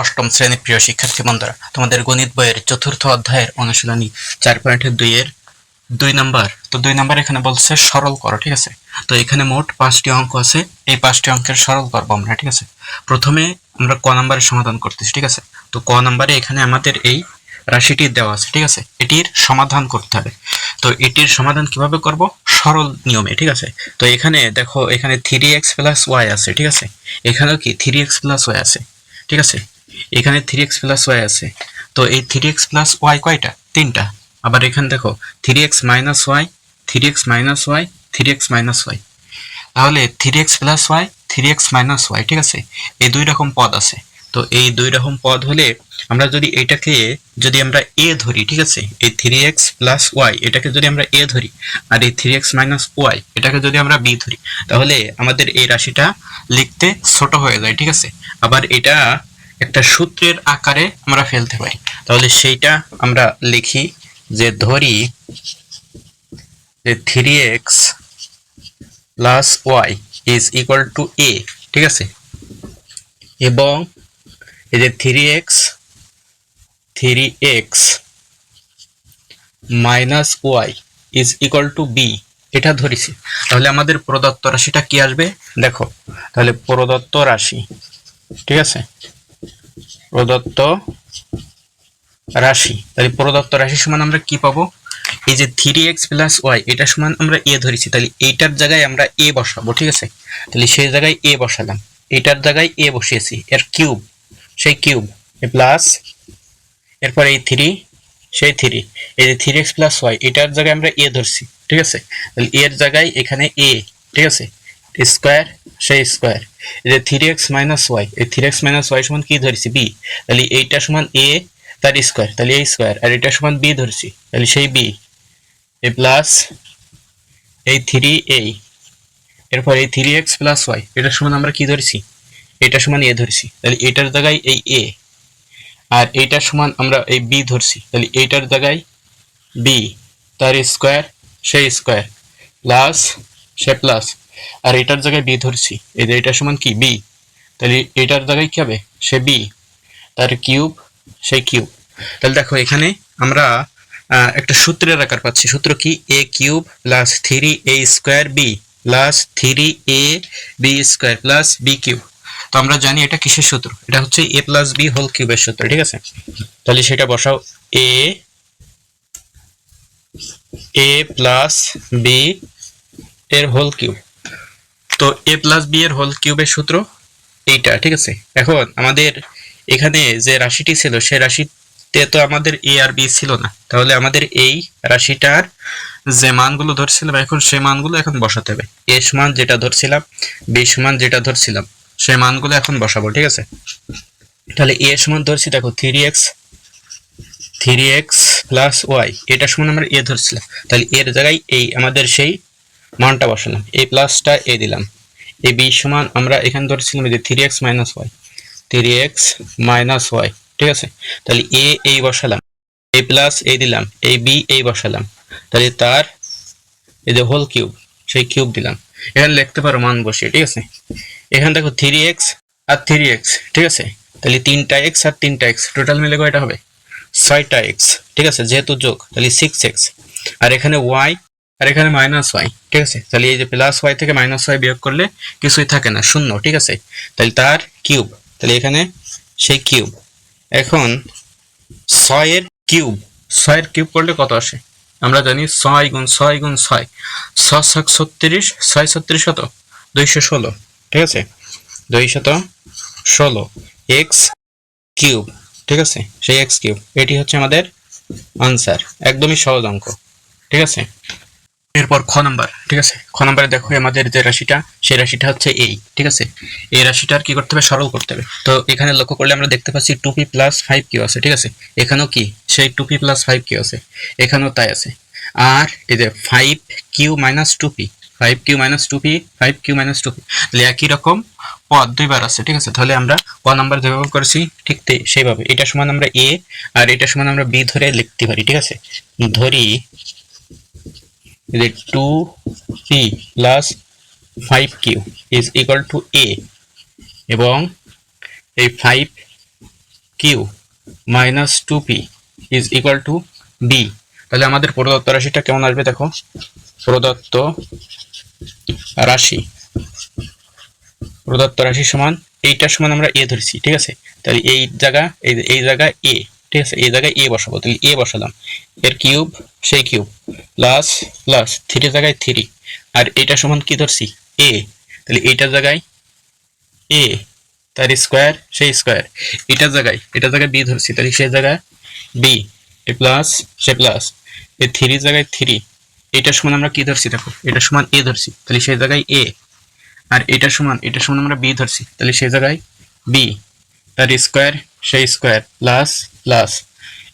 অষ্টম শ্রেণির প্রিয় শিক্ষার্থী বন্ধুরা, তোমাদের গণিত বইয়ের চতুর্থ অধ্যায়ের অনুশীলনী চার পয়েন্টের দুইয়ের দুই নাম্বার। তো দুই নাম্বার এখানে বলছে সরল করো, ঠিক আছে? তো এখানে মোট পাঁচটি অঙ্ক আছে, এই পাঁচটি অঙ্কের সরল করব আমরা, ঠিক আছে? প্রথমে আমরা ক নাম্বারের সমাধান করতেছি, ঠিক আছে? তো ক নাম্বারে এখানে আমাদের এই রাশিটি দেওয়া আছে, ঠিক আছে? এটির সমাধান করতে হবে। তো এটির সমাধান কীভাবে করব? সরল নিয়মে, ঠিক আছে? তো এখানে দেখো, এখানে থ্রি এক্স প্লাস ওয়াই আছে, ঠিক আছে? এখানেও কি? থ্রি এক্স প্লাস ওয়াই আছে, ঠিক আছে? এখানে থ্রি এক্স প্লাস ওয়াই আছে। তো এই থ্রি এক্স প্লাস ওয়াই কয়টা? তিনটা। আবার এখানে দেখো three X minus Y three X minus Y three X minus Y তাহলে three X plus Y three X minus Y ঠিক আছে? এই দুই রকম পদ আছে। তো এই দুই রকম পদ হলে আমরা যদি এটাকে, যদি আমরা এ ধরি, ঠিক আছে? এই থ্রি এক্স প্লাস ওয়াই এটাকে যদি আমরা এ ধরি, আর এই থ্রি এক্স মাইনাস ওয়াই এটাকে যদি আমরা বি ধরি, তাহলে আমাদের এই রাশিটা লিখতে ছোট হয়ে যায়, ঠিক আছে? আবার এটা একটা সূত্রের আকারে আমরা ফেলতে পারি। তাহলে সেইটা আমরা লিখি যে ধরি যে three X plus Y is equal to A ঠিক আছে? এবং এই যে three X three X minus Y is equal to B এটা ধরেছি। তাহলে আমাদের প্রদত্ত রাশিটা কি আসবে? দেখো, তাহলে প্রদত্ত রাশি, ঠিক আছে? প্রদত্ত রাশি। তাহলে প্রদত্ত রাশি সমান আমরা কি পাবো? এই যে থ্রি এক্স প্লাস ওয়াই এটা সমান আমরা এ ধরেছি। তাহলে এইটার জায়গায় আমরা এ বসাবো, ঠিক আছে? তাহলে সেই জায়গায় এ বসালাম। এটার জায়গায় এ বসিয়েছি, এর কিউব সেই কিউব এ প্লাস এরপর এই থ্রি সেই থ্রি এই যে থ্রি এক্স প্লাস ওয়াই এটার জায়গায় আমরা এ ধরছি, ঠিক আছে? তাহলে এর জায়গায় এখানে এ ঠিক আছে? স্কোয়ার সেই স্কোয়ার যে থ্রি এক্স মাইনাস ওয়াই এই থ্রি এক্স মাইনাস ওয়াই সমান কি ধরেছি? বি তাহলে এইটা সমান এ তার স্কোয়ার তাহলে এই স্কোয়ার আর এটা সমান বি ধরছি। তাহলে সেই বি এ প্লাস এই থ্রি এই এরপর এই থ্রি এক্স প্লাস ওয়াই এটার সমান আমরা কি ধরেছি? এটা সমান এ ধরছি। তাহলে এটার জায়গায় এই এ আর এইটার সমান আমরা এই বি ধরছি। তাহলে এইটার জায়গায় বি তার স্কোয়ার সেই স্কোয়ার প্লাস সে প্লাস আর এটার জায়গায় বি ধরছি। এই যে এটার সমান কি? বি তাহলে এটার জায়গায় কি হবে? সে বি তার কিউব সেই কিউব তাহলে দেখো এখানে আমরা একটা সূত্রের আকার পাচ্ছি। সূত্র কি? A cube plus three A square B plus three A B square plus B cube তো আমরা জানি এটা কিসের সূত্র? এটা হচ্ছে এ প্লাস বি হোল কিউবের সূত্র, ঠিক আছে? তাহলে সেটা বসাও। এ এ প্লাস বি এর হোল কিউব তো এ প্লাস বি এর হোল কিউবের সূত্র এইটা, ঠিক আছে? এখন আমাদের এখানে যে রাশিটি ছিল, সেই রাশিতে তো আমাদের এ আর বি ছিল না। তাহলে আমাদের এই রাশিটার যে মানগুলো ধরছিলাম, এখন সেই মানগুলো এখন বসাতে হবে। এ সমান যেটা ধরছিলাম বি সমান যেটা ধরছিলাম, সেই মানগুলো এখন বসাবো, ঠিক আছে? তাহলে এ সমান ধরছি, দেখো three X three X plus Y এটা সমান আমরা এ ধরছিলাম। তাহলে এর জায়গায় এই, আমাদের সেই মানটা বসালাম। এ প্লাসটা এ দিলাম। এ বি সমান আমরা এখানে ধরছিলাম যে three X minus Y three X minus Y ঠিক আছে? তাহলে এ, এই বসালাম। এ প্লাস এ দিলাম। এ বি, এই বসালাম। তাহলে তার এই যে হোল কিউব সেই কিউব দিলাম। এখানে লিখতে পারো মান বসিয়ে, ঠিক আছে? এখানে দেখো থ্রি এক্স আর থ্রি এক্স ঠিক আছে? তাহলে তিনটা এক্স আর তিনটা এক্স টোটাল মিলে কয়টা হবে? ছয়টা এক্স ঠিক আছে? যেহেতু যোগ, তাহলে সিক্স এক্স আর এখানে ওয়াই আর এখানে মাইনাস ওয়াই ঠিক আছে? তাহলে এই যে প্লাস ওয়াই থেকে মাইনাস ওয়াই বিয়োগ করলে কিছুই থাকে না, শূন্য, ঠিক আছে? তাহলে তার কিউব তাহলে এখানে সেই কিউব এখন ছয়ের কিউব ছয়ের কিউব করলে কত আসে? আমরা জানি ছয় গুণ ছয় গুণ ছয় ছ ছক ছত্রিশ, ছয় ছত্রিশ কত? দুইশো ষোলো, ঠিক আছে? দুই শত ষোলো এক্স কিউব ঠিক আছে? সেই এক্স কিউব এটি হচ্ছে আমাদের আনসার একদমই সহজ অঙ্ক, ঠিক আছে? এরপর খ নাম্বার, ঠিক আছে? খ নাম্বারে দেখো আমাদের যে রাশিটা, সেই রাশিটা হচ্ছে এই ঠিক আছে? এই রাশিটার কি করতে হবে? সরল করতে হবে। তো এখানে লক্ষ্য করলে আমরা দেখতে পাচ্ছি two P plus five Q আছে, ঠিক আছে? এখানেও কি? সেই two P plus five Q আছে। এখানেও তাই আছে। আর এই যে five Q minus two P five Q minus two P five Q minus two P তাহলে একই রকম পদ দুইবার আছে, ঠিক আছে? তাহলে আমরা ক নাম্বার যেভাবে করেছি, ঠিক সেইভাবে। এটা সমান আমরা এ আর এটা সমান আমরা বি ধরে লিখতে পারি, ঠিক আছে? ধরি two P plus five Q is equal to A এবং এই five Q minus two P is equal to B তাহলে আমাদের প্রদত্ত রাশিটা কেমন আসবে দেখো? প্রদত্ত রাশি। প্রদত্ত রাশি সমান এইটার সমান আমরা এ ধরেছি, ঠিক আছে? তাহলে এই জায়গা, এই জায়গায় এ ঠিক আছে, এই জায়গায় এ বসাবো, তাহলে এ বসালাম। এর কিউব, সেই কিউব প্লাস প্লাস থ্রি জায়গায় থ্রি আর এটা সমান কি ধরছি? এ তাহলে এইটার জায়গায় এ তার স্কোয়ার সেই স্কোয়ার এটা জায়গায় এটা জায়গায় বি ধরছি, তাহলে সেই জায়গায় বি এ প্লাস সে প্লাস এ থ্রি জায়গায় থ্রি এটার সমান আমরা কি ধরছি, দেখো, এটা সমান এ ধরছি, তাহলে সেই জায়গায় এ আর এটা সমান এটার সমান আমরা বি ধরছি, তাহলে সেই জায়গায় বি তার স্কোয়ার সেই স্কোয়ার প্লাস প্লাস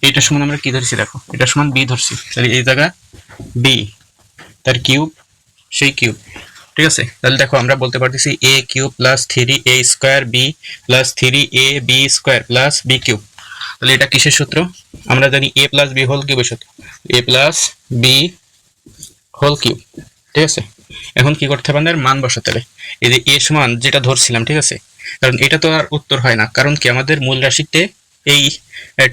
এইটার সমান আমরা কি ধরছি দেখো? এটার সমান বি ধরছি। তাহলে এই জায়গা বি তার কিউব সেই কিউব ঠিক আছে? তাহলে দেখো আমরা বলতে পারতেছি A cube plus three A square B plus three A B square plus B cube তাহলে এটা কিসের সূত্র? আমরা জানি এ প্লাস বি হোল কিউবের সূত্র। A plus B whole cube ঠিক আছে? এখন কি করতে হবে আমাদের? মান বসাতে হবে। এই যে এ সমান যেটা ধরছিলাম, ঠিক আছে? কারণ এটা তো আর উত্তর হয় না। কারণ কি আমাদের মূল রাশিতে এই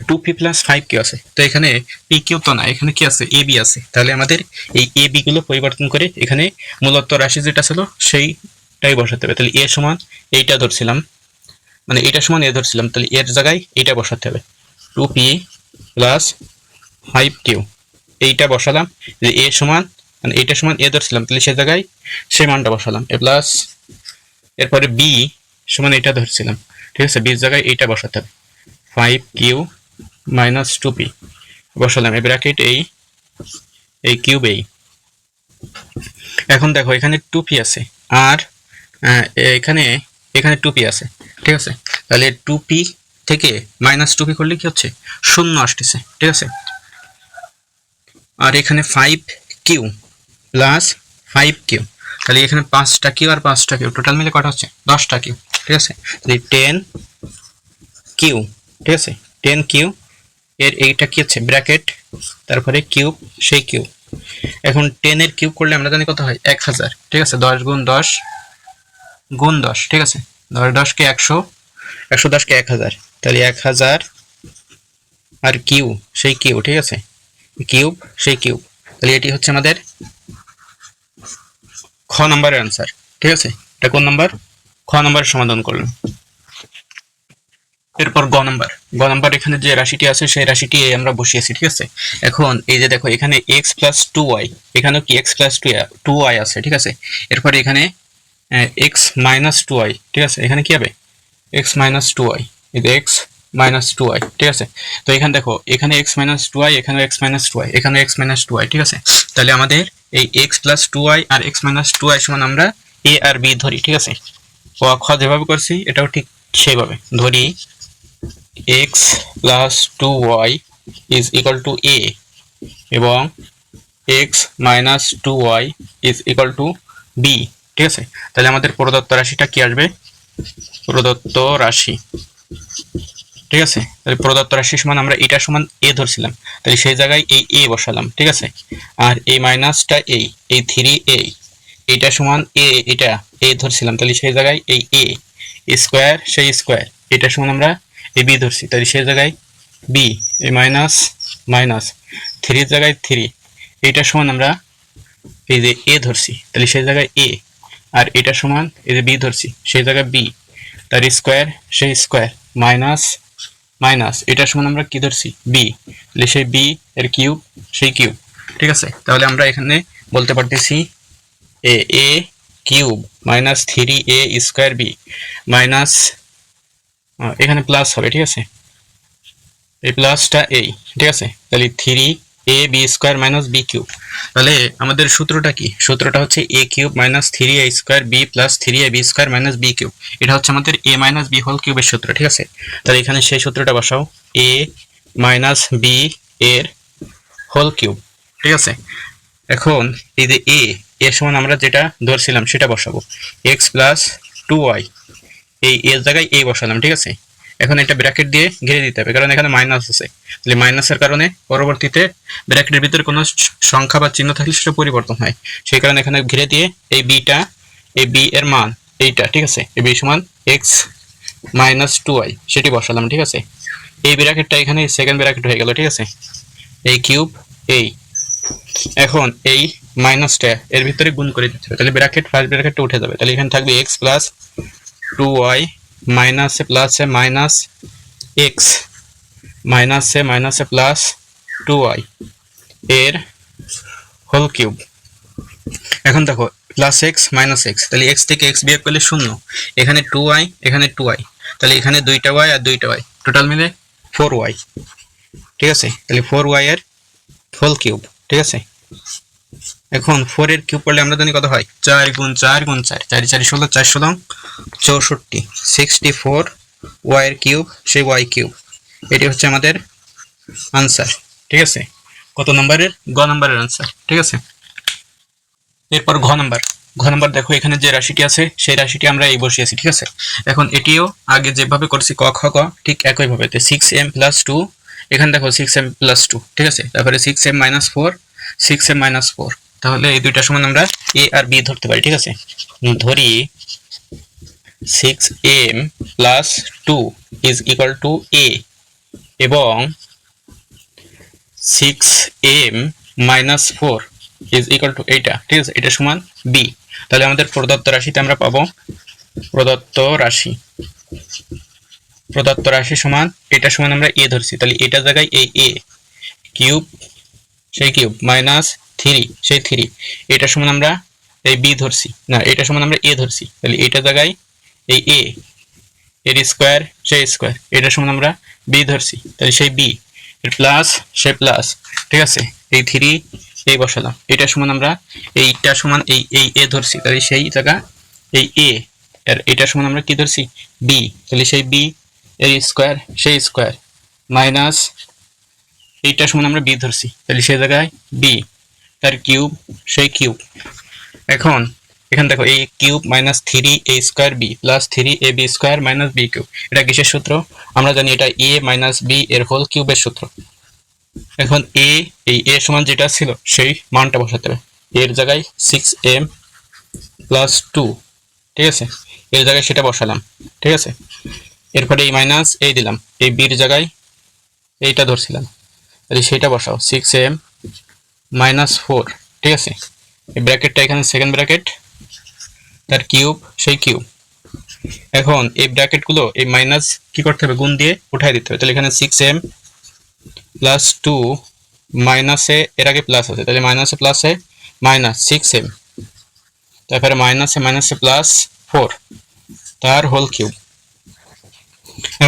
two P plus five Q আছে। তো এখানে পি কিউ তো না, এখানে কি আছে? এ বি আছে। তাহলে আমাদের এই এ বি গুলো পরিবর্তন করে এখানে মূলত রাশি যেটা ছিল, সেইটাই বসাতে হবে। তাহলে এ সমান এইটা ধরছিলাম। মানে এটা সমান এ ধরছিলাম। তাহলে এর জায়গায় এইটা বসাতে হবে। Two P plus five Q এইটা বসালাম। যে এ সমান মানে এইটা সমান এ ধরছিলাম। তাহলে সে জায়গায় সেই মানটা বসালাম। এ প্লাস এরপরে বি সমান এটা ধরছিলাম। ঠিক আছে? বির জায়গায় এইটা বসাতে হবে। Five Q minus two P বসালাম এ ব্র্যাকেট এই এই কিউব এই। এখন দেখো, এখানে টু পি আছে, আর এখানে এখানে টু পি আছে, ঠিক আছে? তাহলে টু পি থেকে মাইনাস টু পি করলে কি হচ্ছে? শূন্য আসতেছে, ঠিক আছে? আর এখানে five Q plus five Q তাহলে এখানে পাঁচটা কিউ আর পাঁচটা কিউ টোটাল মিলে কটা হচ্ছে? দশটা কিউ ঠিক আছে? তাহলে টেন কিউ ঠিক আছে? টেন কিউ এর এইটা কি হচ্ছে? ব্র্যাকেট তারপরে কিউব সেই কিউব এখন টেনের কিউব করলে আমরা জানি কত হয়? এক হাজার। ঠিক আছে? দশ গুণ দশ গুণ দশ। ঠিক আছে? দশ দশকে একশো একশো দশকে এক হাজার। তাহলে এক হাজার আর কিউ সেই কিউ ঠিক আছে? কিউব সেই কিউব তাহলে এটি হচ্ছে আমাদের খ নম্বরের অ্যান্সার ঠিক আছে? এটা কোন নাম্বার? খ নম্বরের সমাধান করলাম। এরপর গ নাম্বার। গ নাম্বার এখানে যে রাশিটি আছে, সেই রাশিটি আমরা বসিয়েছি, ঠিক আছে? এখন এই যে দেখো, এখানে এক্স প্লাস টু ওয়াই এখানেও কি X plus two two Y আছে, ঠিক আছে? এরপরে এখানে এক্স মাইনাস টু ওয়াই ঠিক আছে? এখানে কি হবে? X minus two Y X minus two Y ঠিক আছে? তো এখানে দেখো, এখানে এক্স মাইনাস টু ওয়াই এখানে এক্স মাইনাস টু ওয়াই এখানে এক্স মাইনাস টু ওয়াই ঠিক আছে? তাহলে আমাদের এই এক্স প্লাস টু ওয়াই আর এক্স মাইনাস টু ওয়াই সমান আমরা এ আর বি ধরি, ঠিক আছে? খ যেভাবে করছি, এটাও ঠিক সেভাবে ধরি। X plus two Y is equal to A এবং X minus two Y is equal to B ঠিক আছে? তাহলে আমাদের প্রদত্ত রাশিটা কি আসবে? প্রদত্ত রাশি। ঠিক আছে? তাহলে প্রদত্ত রাশি সমান আমরা এটা সমান এ ধরছিলাম। তাহলে সেই জায়গায় এই এ বসালাম, ঠিক আছে? আর এই মাইনাসটা এই এই থ্রি এ এইটা সমান এ এটা এ ধরছিলাম। তাহলে সেই জায়গায় এই এ স্কোয়ার সেই স্কোয়ার এটা সমান আমরা এ বি ধরছি। তাহলে সেই জায়গায় বি এই মাইনাস মাইনাস থ্রির জায়গায় থ্রি। এইটা সমান আমরা এই যে এ ধরছি। তাহলে সেই জায়গায় এ। আর এটা সমান এই যে বি ধরছি। সেই জায়গায় বি। তার স্কোয়ার, সেই স্কোয়ার, মাইনাস মাইনাস। এটা সমান আমরা কি ধরছি? বি। তাহলে সেই বি এর কিউব, সেই কিউব। ঠিক আছে? তাহলে আমরা এখানে বলতে পারতেছি A A cube, minus three A square B, minus এখানে প্লাস হবে, ঠিক আছে? এই প্লাসটা এই, ঠিক আছে? তাহলে three A B square minus B cube তাহলে আমাদের সূত্রটা কি? সূত্রটা হচ্ছে A cube minus three A square B plus three A B square minus B cube এটা হচ্ছে আমাদের এ মাইনাস বি হোল কিউবের সূত্র, ঠিক আছে? তাহলে এখানে সেই সূত্রটা বসাও এ মাইনাস বি এর হোল কিউব ঠিক আছে? এখন এই যে এ এর সমান আমরা যেটা ধরছিলাম সেটা বসাবো। এক্স প্লাস টু ওয়াই এই এর জায়গায় এ বসালাম, ঠিক আছে? এখন এটা ব্র্যাকেট দিয়ে ঘিরে দিতে হবে, কারণ এখানে মাইনাস আছে। তাহলে মাইনাসের কারণে পরবর্তীতে ব্র্যাকেটের ভিতরে কোনো সংখ্যা বা চিহ্ন থাকলে সেটা পরিবর্তন হয়। সেই কারণে এখানে ঘিরে দিয়ে এই বিটা এই বি এর মান, এইটা, ঠিক আছে? এই বি সমান এক্স মাইনাস টু ওয়াই সেটি বসালাম, ঠিক আছে? এই ব্র্যাকেটটা এখানে সেকেন্ড ব্র্যাকেট হয়ে গেল, ঠিক আছে? এই কিউব এই। এখন এই মাইনাসটা এর ভিতরে গুণ করে দিতে হবে, তাহলে ব্র্যাকেট ফার্স্ট ব্র্যাকেটটা উঠে যাবে। তাহলে এখানে থাকবে এক্স প্লাস টু ওয়াই মাইনাসে প্লাসে মাইনাস এক্স মাইনাসে মাইনাসে প্লাস টু ওয়াই এর হোল কিউব এখন দেখো প্লাস এক্স মাইনাস এক্স তাহলে এক্স থেকে এক্স বিয়োগ করলে শূন্য। এখানে টু ওয়াই এখানে টু ওয়াই তাহলে এখানে দুইটা ওয়াই আর দুইটা ওয়াই টোটাল মিলে ফোর ওয়াই ঠিক আছে? তাহলে ফোর ওয়াই এর হোল কিউব ঠিক আছে? এখন ফোর এর কিউব করলে আমরা জানি কত হয়? চার গুণ চার গুণ চার। চারি চারি ষোলো, চার ষোলো, চৌষট্টি। সিক্সটি ফোর ওয়াই এর কিউব সেই ওয়াই কিউব এটি হচ্ছে আমাদের আনসার ঠিক আছে? কত নম্বরের? গ নম্বরের আনসার ঠিক আছে? এরপর ঘ নম্বর। ঘ নম্বর দেখো, এখানে যে রাশিটি আছে, সেই রাশিটি আমরা এই বসিয়েছি ঠিক আছে? এখন এটিও আগে যেভাবে করছি, ক, খ ক ঠিক একইভাবে সিক্স এম প্লাস টু এখানে দেখো সিক্স এম প্লাস টু ঠিক আছে? তারপরে six M minus four six M minus four তাহলে এই দুইটা সমান আমরা এ আর বি ধরতে পারি, ঠিক আছে? ধরি six M plus two is equal to A এবং six M minus four is equal to এইটা, ঠিক আছে? এটা সমান বি তাহলে আমাদের প্রদত্ত রাশিতে আমরা পাবো প্রদত্ত রাশি। প্রদত্ত রাশি সমান এটা সমান আমরা এ ধরছি। তাহলে এটা জায়গায় এই এ কিউব সেই কিউব মাইনাস থ্রি সেই থ্রি এটার সমান আমরা এই বি ধরছি। না, এটার সমান আমরা এ ধরছি। তাহলে এটা জায়গায় এই এ এর স্কোয়ার সেই স্কোয়ার এটা সমান আমরা বি ধরছি। তাহলে সেই বি প্লাস সে প্লাস ঠিক আছে? এই থ্রি এই বসালাম। এটার সমান আমরা এইটা সমান এই এই এ ধরছি। তাহলে সেই জায়গা এই এ আর এটা সমান আমরা কি ধরছি? বি তাহলে সেই বি এর স্কোয়ার সেই স্কোয়ার মাইনাস এইটা সমান আমরা বি ধরছি। তাহলে সেই জায়গায় বি তার কিউব সেই কিউব এখন, এখানে দেখো এই cube minus three A square B plus three A B square minus B cube এটা কিসের সূত্র? আমরা জানি এটা এ মাইনাস বি এর হোল কিউবের সূত্র। এখন এ এই এ সমান যেটা ছিল, সেই মানটা বসাতে হবে। এর জায়গায় সিক্স এম প্লাস টু ঠিক আছে? এর জায়গায় সেটা বসালাম, ঠিক আছে? এরপরে এই মাইনাস এই দিলাম। এই বির জায়গায় এইটা ধরছিলাম। তাহলে সেইটা বসাও সিক্স এম মাইনাস ফোর ঠিক আছে? এই ব্র্যাকেটটা এখানে সেকেন্ড ব্র্যাকেট তার কিউব সেই কিউব এখন এই ব্র্যাকেটগুলো এই মাইনাস কি করতে হবে? গুণ দিয়ে উঠাই দিতে হবে। তাহলে এখানে সিক্স এম প্লাস টু মাইনাসে এর আগে প্লাস আছে। তাহলে মাইনাসে প্লাসে মাইনাস সিক্স এম তারপরে মাইনাসে মাইনাসে প্লাস ফোর তার হোল কিউব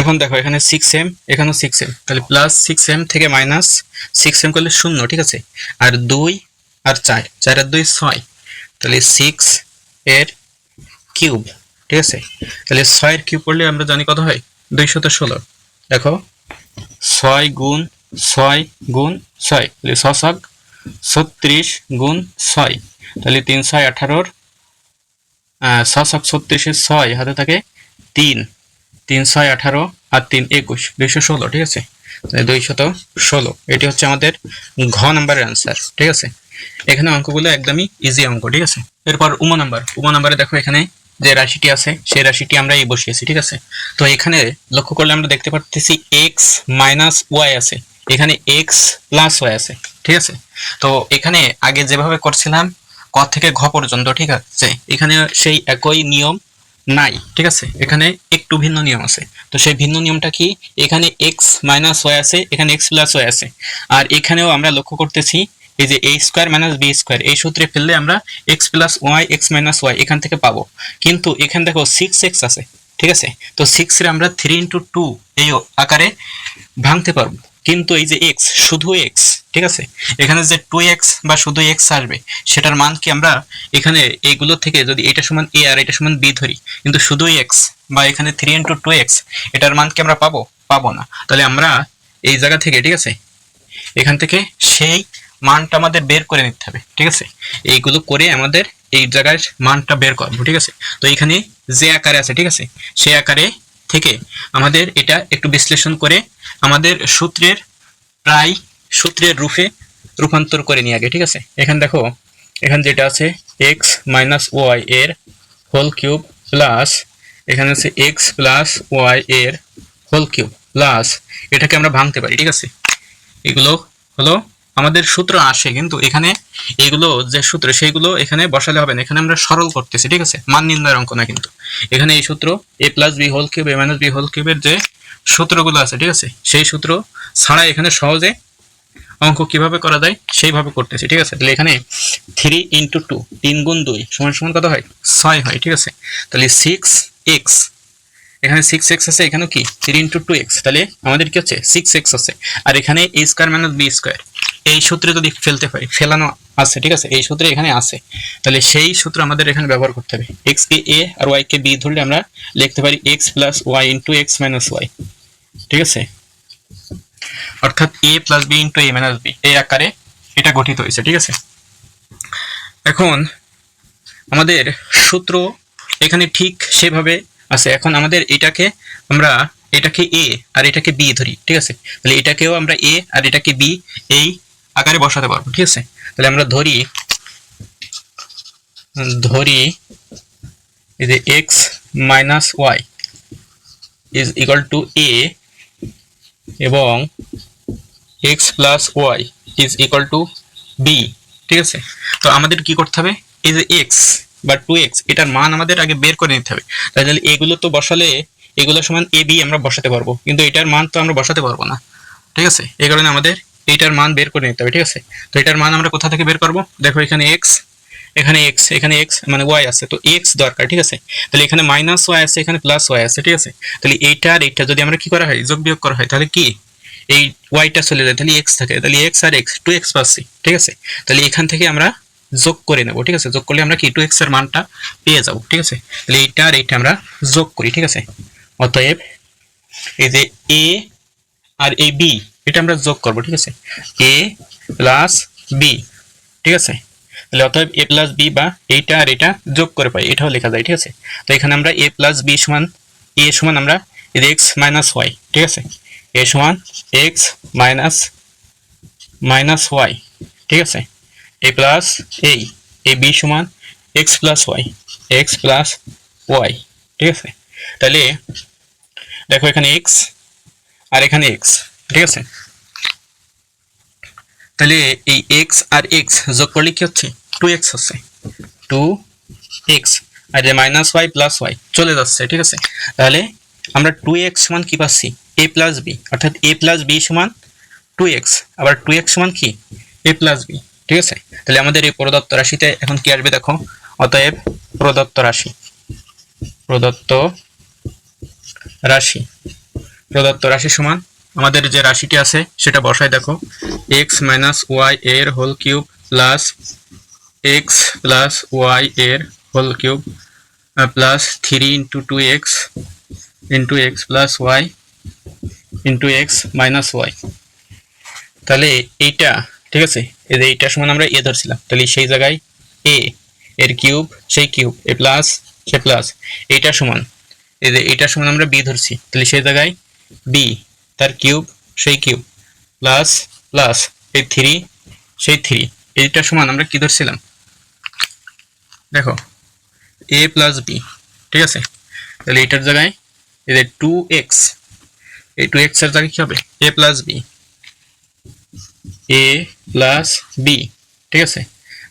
এখন দেখো, এখানে সিক্স এম এখানেও সিক্স এম তাহলে প্লাস সিক্স এম থেকে মাইনাস সিক্স এম করলে শূন্য, ঠিক আছে? আর দুই আর চার চার আর দুই ছয়, তাহলে সিক্স এর কিউব ঠিক আছে? তাহলে ছয়ের কিউব করলে আমরা জানি কত হয়? দুইশত ষোলো। দেখো, ছয় গুণ ছয় গুণ ছয়, তাহলে ছশক ছত্রিশ গুণ ছয়, তাহলে তিন, ছয়, আঠারোর ছশক ছত্রিশের ছয় হাতে থাকে তিন। তিন ছয় আঠারো আর তিন একুশ, দুইশো ষোলো, ঠিক আছে? দুইশত ষোলো। এটি হচ্ছে আমাদের ঘ নাম্বারের অ্যান্সার ঠিক আছে? এখানে অঙ্কগুলো একদমই ইজি অঙ্ক, ঠিক আছে? এরপর উম নাম্বার। উম নাম্বারে দেখো এখানে যে রাশিটি আছে, সেই রাশিটি আমরা এই বসিয়েছি, ঠিক আছে? তো এখানে লক্ষ্য করলে আমরা দেখতে পাচ্ছি এক্স মাইনাস ওয়াই আছে। এখানে এক্স প্লাস ওয়াই আছে, ঠিক আছে? তো এখানে আগে যেভাবে করছিলাম, ক থেকে ঘ পর্যন্ত, ঠিক আছে? এখানে সেই একই নিয়ম নাই, ঠিক আছে? এখানে একটু ভিন্ন নিয়ম আছে। তো সেই ভিন্ন নিয়মটা কি? এখানে এক্স মাইনাস ওয়াই আছে, এখানে এক্স প্লাস ওয়াই আছে। আর এখানেও আমরা লক্ষ্য করতেছি, এই যে A square minus B square এই সূত্রে ফেললে আমরা X plus Y X minus Y এখান থেকে পাবো। কিন্তু এখানে দেখো সিক্স এক্স আছে, ঠিক আছে? তো সিক্সের আমরা থ্রি ইন্টু টু এই আকারে ভাঙতে পারব। কিন্তু এই যে এক্স শুধু এক্স ঠিক আছে? এখানে যে টু এক্স বা শুধু এক্স আসবে, সেটার মান কি আমরা এখানে এইগুলো থেকে যদি এটা সমান এ আর এটা সমান বি ধরি, কিন্তু শুধু এক্স বা এখানে থ্রি ইন্টু টু এক্স এটার মান কি আমরা পাবো? পাবো না। তাহলে আমরা এই জায়গা থেকে, ঠিক আছে? এখান থেকে সেই মানটা আমাদের বের করে নিতে হবে, ঠিক আছে? এইগুলো করে আমাদের এই জায়গায় মানটা বের করব, ঠিক আছে? তো এখানে যে আকারে আছে, ঠিক আছে? সেই আকারে থেকে আমাদের এটা একটু বিশ্লেষণ করে আমাদের সূত্রের প্রায় সূত্রের রূপে রূপান্তর করে নিয়ে আগে, ঠিক আছে? এখানে দেখো, এখানে যেটা আছে এক্স মাইনাস ওয়াই এর হোল কিউব প্লাস এখানে হচ্ছে এক্স প্লাস ওয়াই এর হোল কিউব প্লাস এটাকে আমরা ভাঙতে পারি, ঠিক আছে? এগুলো হলো আমাদের সূত্র আসে, কিন্তু এখানে এগুলো যে সূত্র, সেইগুলো এখানে বসালে হবে না। এখানে আমরা সরল করতেছি, ঠিক আছে? মান নির্ণয়ের অঙ্ক না কিন্তু। এখানে এই সূত্র A plus B whole cube A minus B whole কিউবের যে সূত্রগুলো আছে, ঠিক আছে? সেই সূত্র ছাড়া এখানে সহজে অঙ্ক কীভাবে করা যায় সেইভাবে করতেছি, ঠিক আছে? তাহলে এখানে থ্রি ইন্টু টু তিন গুণ দুই, সমান সমান কত হয়? ছয় হয়, ঠিক আছে? তাহলে সিক্স এক্স এখানে সিক্স এক্স আছে, এখানে কি? থ্রি ইন্টু টু এক্স তাহলে আমাদের কি হচ্ছে? সিক্স এক্স আছে। আর এখানে A square minus B square এই সূত্রে যদি ফেলতে পারি ফেলানো আছে, ঠিক আছে? এই সূত্রে এখানে আছে। তাহলে সেই সূত্র আমাদের এখানে ব্যবহার করতে হবে। এক্স কে এ আর ওয়াই কে বি ধরলে আমরা লিখতে পারি X plus Y into X minus Y ঠিক আছে? অর্থাৎ A plus B into A minus B এই আকারে এটা গঠিত হয়েছে, ঠিক আছে? এখন আমাদের সূত্র এখানে ঠিক সেভাবে আছে। এখন আমাদের এটাকে আমরা, এটাকে এ আর এটাকে বি ধরি, ঠিক আছে? তাহলে এটাকেও আমরা এ আর এটাকে বি এই আকারে বসাতে পারব, ঠিক আছে? তাহলে আমরা ধরি ধরি যে X minus Y is equal to A এবং X plus Y is equal to B ঠিক আছে? তো আমাদের কি করতে হবে? এই যে এক্স বা টু এক্স এটার মান আমাদের আগে বের করে নিতে হবে। তাহলে এগুলো তো বসালে এগুলো সমান এ বি আমরা বসাতে পারব। কিন্তু এটার মান তো আমরা বসাতে পারব না। ঠিক আছে? এই কারণে আমাদের এইটার মান বের করে নিতে হবে, ঠিক আছে? তো এটার মান আমরা কোথা থেকে বের করব? দেখো এখানে এক্স এখানে এক্স এখানে এক্স মানে ওয়াই আছে, তো এক্স দরকার, ঠিক আছে? তাহলে এখানে মাইনাস ওয়াই আছে, এখানে প্লাস ওয়াই আছে, ঠিক আছে? তাহলে এইটা আর এইটা যদি আমরা কি করা হয়, যোগ বিয়োগ করা হয়, তাহলে কি? এই ওয়াইটা চলে যায়, তাহলে এক্স থাকে, তাহলে এক্স আর এক্স টু এক্স পাচ্ছি, ঠিক আছে? তাহলে এখান থেকে আমরা যোগ করে নেব, ঠিক আছে? যোগ করলে আমরা কি টু এক্সের মানটা পেয়ে যাব, ঠিক আছে? তাহলে এইটা আর এইটা আমরা যোগ করি, ঠিক আছে? অতএব এই যে এ আর এই বি এটা আমরা যোগ করব, ঠিক আছে? এ প্লাস বি ঠিক আছে? তাহলে অতএব এ প্লাস বি বা এইটা আর এটা যোগ করে পাই, এটাও লেখা যায়, ঠিক আছে? তো এখানে আমরা এ প্লাস বি সমান এ সমান আমরা এক্স মাইনাস ওয়াই ঠিক আছে? এ সমান এক্স মাইনাস মাইনাস ওয়াই ঠিক আছে? এ প্লাস এই এ বি সমান X plus Y X plus Y ঠিক আছে? তাহলে দেখো এখানে এক্স আর এখানে এক্স ঠিক আছে? তাহলে এই এক্স আর এক্স যোগ করলে কি হচ্ছে? টু এক্স হচ্ছে। টু এক্স আর যে মাইনাস ওয়াই প্লাস ওয়াই চলে যাচ্ছে, ঠিক আছে? তাহলে আমরা টু এক্স সমান কি পাচ্ছি? এ প্লাস বি অর্থাৎ এ প্লাস বি সমান টু এক্স আবার টু এক্স সমান কি? এ প্লাস বি ঠিক আছে? তাহলে আমাদের এই প্রদত্ত রাশিতে এখন কি আসবে দেখো? অতএব প্রদত্ত রাশি। প্রদত্ত রাশি। প্রদত্ত রাশি সমান আমাদের যে রাশিটি আছে, সেটা বসায় দেখো। এক্স মাইনাস ওয়াই এর whole cube plus X plus Y এর whole cube plus three into two X into X plus Y into X minus Y তাহলে এইটা, ঠিক আছে? এই যে এইটার সমান আমরা এ ধরছিলাম। তাহলে সেই জায়গায় এ এর কিউব সেই কিউব এ প্লাস সে প্লাস এইটার সমান। এই যে এইটার সমান আমরা বি ধরছি। তাহলে সেই জায়গায় বি তার কিউব, সেই কিউব, প্লাস প্লাস, এই থ্রি, সেই থ্রি, এইটার সমান আমরা কি ধরছিলাম? দেখো, এ প্লাস বি, ঠিক আছে? তাহলে এইটার জায়গায় যে টু এক্স, এই টু এক্সের জায়গায় কি হবে? A plus B, A plus B, ঠিক আছে?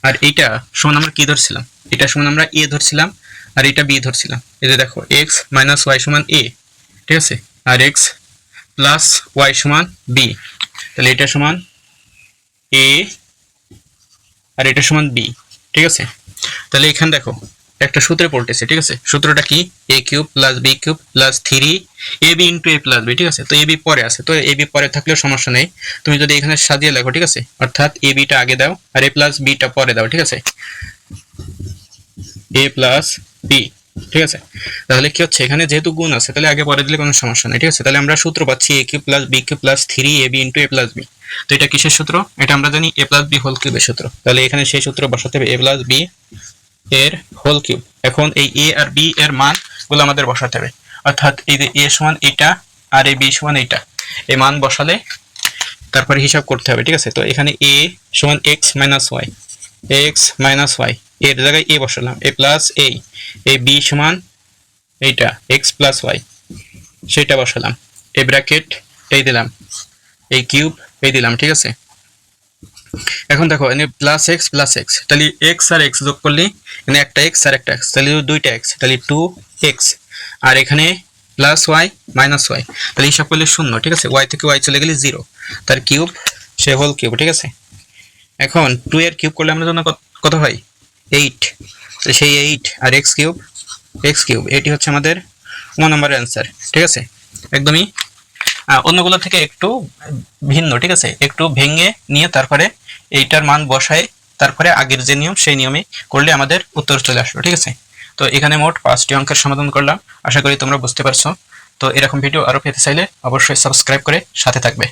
আর এইটা সমান আমরা কি ধরছিলাম? এটা সমান আমরা এ ধরছিলাম, আর এটা বি ধরছিলাম। এই যে দেখো, এক্স মাইনাস ওয়াই সমান এ, ঠিক আছে? আর এক্স প্লাস ওয়াই সমান বি। তাহলে এটা সমান এ আর এটা সমান বি, ঠিক আছে? তাহলে এখানে দেখো, একটা সূত্রে পড়তেছে, ঠিক আছে? সূত্রটা কি? A cube plus B cube plus three, A B into A plus B, ঠিক আছে? তো এ বি পরে আছে, তো এ বি পরে থাকলেও সমস্যা নেই। তুমি যদি এখানে সাজিয়ে লেখো, ঠিক আছে? অর্থাৎ এ বিটা আগে দাও, আর এ প্লাস বিটা পরে দাও, ঠিক আছে? এ প্লাস বি ঠিক আছে? তাহলে কি হচ্ছে? এখানে যেহেতু গুণ আছে, তাহলে আগে পরে দিলে কোনো সমস্যা নেই, ঠিক আছে? তাহলে আমরা সূত্র পাচ্ছি A cube plus B cube plus three A B into A plus B তো এটা কিসের সূত্র? এটা আমরা জানি এ প্লাস বি হোল কিউবের সূত্র। তাহলে এখানে সেই সূত্র বসাতে হবে এ প্লাস বি এর হোল কিউব এখন এই এ আর বি এর মানগুলো আমাদের বসাতে হবে। অর্থাৎ এই যে এ সমান এটা আর এ বি সমান এটা এই মান বসালে তারপরে হিসাব করতে হবে, ঠিক আছে? তো এখানে এ সমান x minus y x minus y এর জায়গায় এ বসালাম এ প্লাস এ এ বি সমান এইটা এক্স প্লাস ওয়াই সেটা বসালাম এই ব্র্যাকেট এই দিলাম এই কিউব এই দিলাম, ঠিক আছে? এখন দেখো, এখানে প্লাস এক্স প্লাস এক্স তাহলে এক্স আর এক্স যোগ করলে এখানে একটা এক্স আর একটা এক্স তাহলে দুইটা এক্স তাহলে টু এক্স আর এখানে প্লাস ওয়াই মাইনাস ওয়াই তাহলে হিসাব করলে শূন্য, ঠিক আছে? ওয়াই থেকে ওয়াই চলে গেলে জিরো তার কিউব সে হোল কিউব ঠিক আছে? এখন টু এর কিউব করলে আমরা জন্য কত হয়? এইট সেই এইট আর এক্স কিউব এক্স কিউব এটি হচ্ছে আমাদের ন নম্বরের অ্যান্সার ঠিক আছে? একদমই। অন্যগুলো থেকে একটু ভিন্ন, ঠিক আছে? একটু ভেঙে নিয়ে তারপরে এইটার মান বসায়, তারপরে আগের যে নিয়ম, সেই নিয়মে করলে আমাদের উত্তর চলে আসলো, ঠিক আছে? তো এখানে মোট পাঁচটি অঙ্কের সমাধান করলাম, আশা করি তোমরা বুঝতে পারছ। তো এরকম ভিডিও আরও পেতে চাইলে অবশ্যই সাবস্ক্রাইব করে সাথে থাকবে।